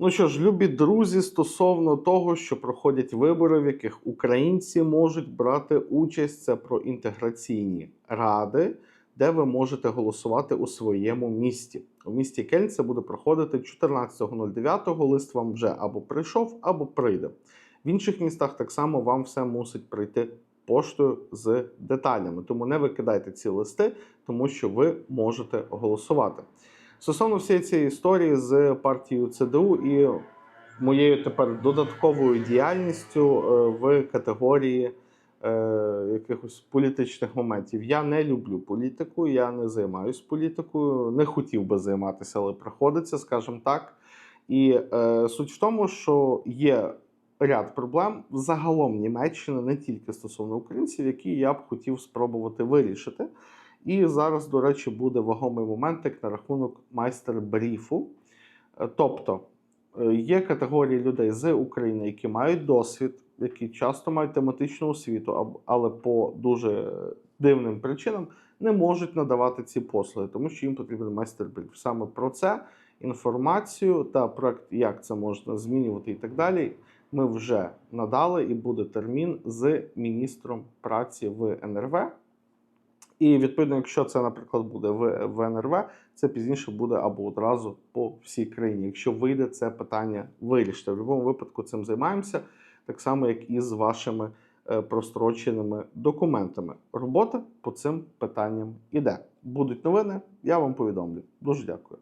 Ну що ж, любі друзі, стосовно того, що проходять вибори, в яких українці можуть брати участь, це про інтеграційні ради, де ви можете голосувати у своєму місті. У місті Кельн це буде проходити 14.09. Лист вам вже або прийшов, або прийде. В інших містах так само вам все мусить прийти поштою з деталями. Тому не викидайте ці листи, тому що ви можете голосувати. Стосовно всієї цієї історії з партією ЦДУ і моєю тепер додатковою діяльністю е, в категорії е, якихось політичних моментів. Я не люблю політику, я не займаюсь політикою, не хотів би займатися, але приходиться, скажімо так. І е, суть в тому, що є ряд проблем загалом Німеччини, не тільки стосовно українців, які я б хотів спробувати вирішити. І зараз, до речі, буде вагомий моментик на рахунок майстер-бріфу. Е, Тобто е, є категорії людей з України, які мають досвід, які часто мають тематичну освіту, але по дуже дивним причинам не можуть надавати ці послуги, тому що їм потрібен майстер-бріф. Саме про це інформацію та проект, як це можна змінювати і так далі. Ми вже надали і буде термін з міністром праці в НРВ. І відповідно, якщо це, наприклад, буде в, в НРВ, це пізніше буде або одразу по всій країні. Якщо вийде це питання вирішити. В будь-якому випадку цим займаємося, так само, як і з вашими е, простроченими документами. Робота по цим питанням іде. Будуть новини, я вам повідомлю. Дуже дякую.